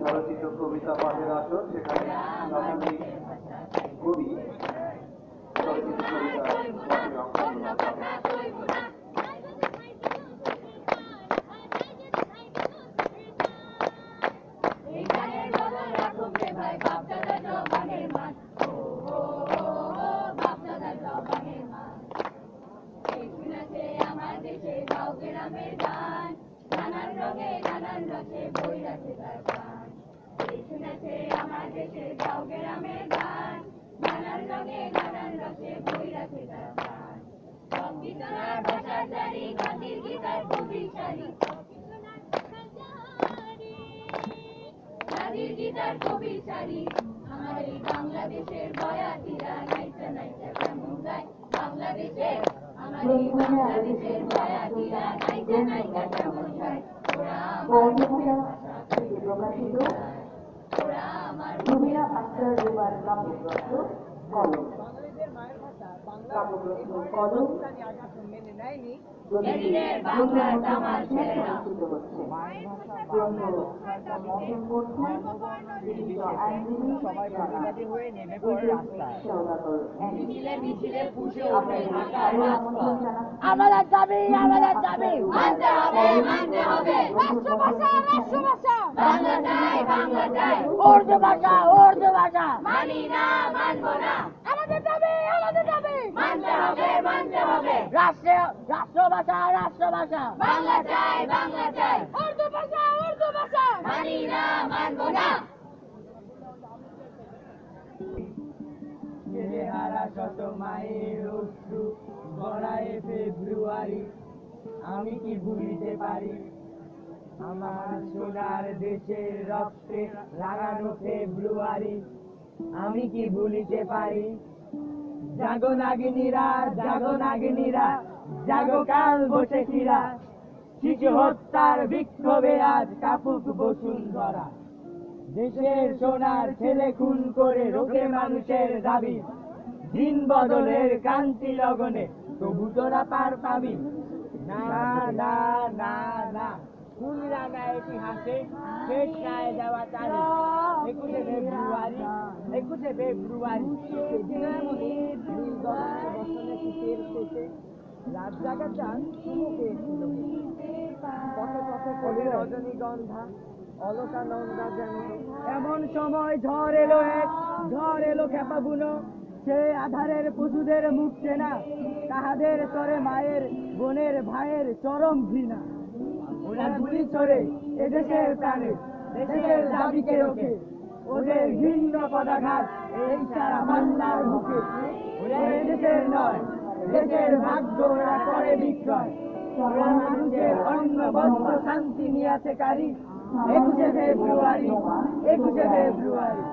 চলচ্চিত্র কবিতা পাঠের আসর সেখানে শতাধিক কবি আমার দেশে গাঁও গ্রামের গান নানান রঙে, নানান রসে তার প্রাণ আমার দেশে গাঁও গ্রামের গান। নানান রঙে, নানান রসে তার প্রাণ গান্ধীর গীতার নারীর গীতার আমার এই বাংলাদেশের বয়াতিরা কেমন গায়। আমার এই বাংলাদেশের বয়াতিরা প্রকাশিত রুবিনা আক্তার রুবার কাব্যগ্রন্থ কাব্যগ্রন্থ কলম। আমন্ত্রণ জানাচ্ছি আমাদের দাবি আমাদের দাবি মানতে হবে মানতে হবে রাষ্ট্রভাষা রাষ্ট্রভাষা বাংলা চাই বাংলা চাই উর্দু ভাষা উর্দু ভাষা মানি না মানবো না আমাদের দাবি আমাদের দাবি মানতে হবে মানতে হবে রাষ্ট্রভাষা রাষ্ট্রভাষা। বাংলা চাই বাংলা চাই উর্দু ভাষা উর্দু ভাষা। মানি না মানবো না। চেহারা শত মায়ের অশ্রু গড়ায় ফেব্রুয়ারি। আমি কি ভুলিতে পারি? আমার সোনার দেশের রক্তে লাগানো ফেব্রুয়ারি। আমি কি ভুলিতে পারি? জাগো নাগিনীরা জাগো নাগিনীরা, জাগো কাল বসেছিরা শিশু হত্যার বিক্ষোভে আজ কাপুক বসুন্ধরা। দেশের সোনার ছেলে খুন করে রোখে মানুষের দাবি। দিন বদলের ক্রান্তি লগনে তবু তোরা পার পাবি। না না না না। ফেব্রুয়ারি, একুশে ফেব্রুয়ারি। রাত পথে পথে কবি রজনীগন্ধা এমন সময় ঝড় এলো এক, ঝড় এলো খেপা বুনো। সে আধারের পশুদের মুখ চেনা, তাহাদের তরে মায়ের, বোনের ভাইয়ের চরম ঘৃণা। ওরা গুলি এদেশের প্রাণে, দেশের দাবিকে রোখে ওদের ঘৃণ্য পদাঘাত এই সারা বাংলার মুখে। ওরা এদেশের নয় দেশের ভাগ্য করে বিক্রয়। ওরা মানুষের অন্ন বস্ত্র শান্তি নিয়েছে কারি একুশে ফেব্রুয়ারি একুশে ফেব্রুয়ারি।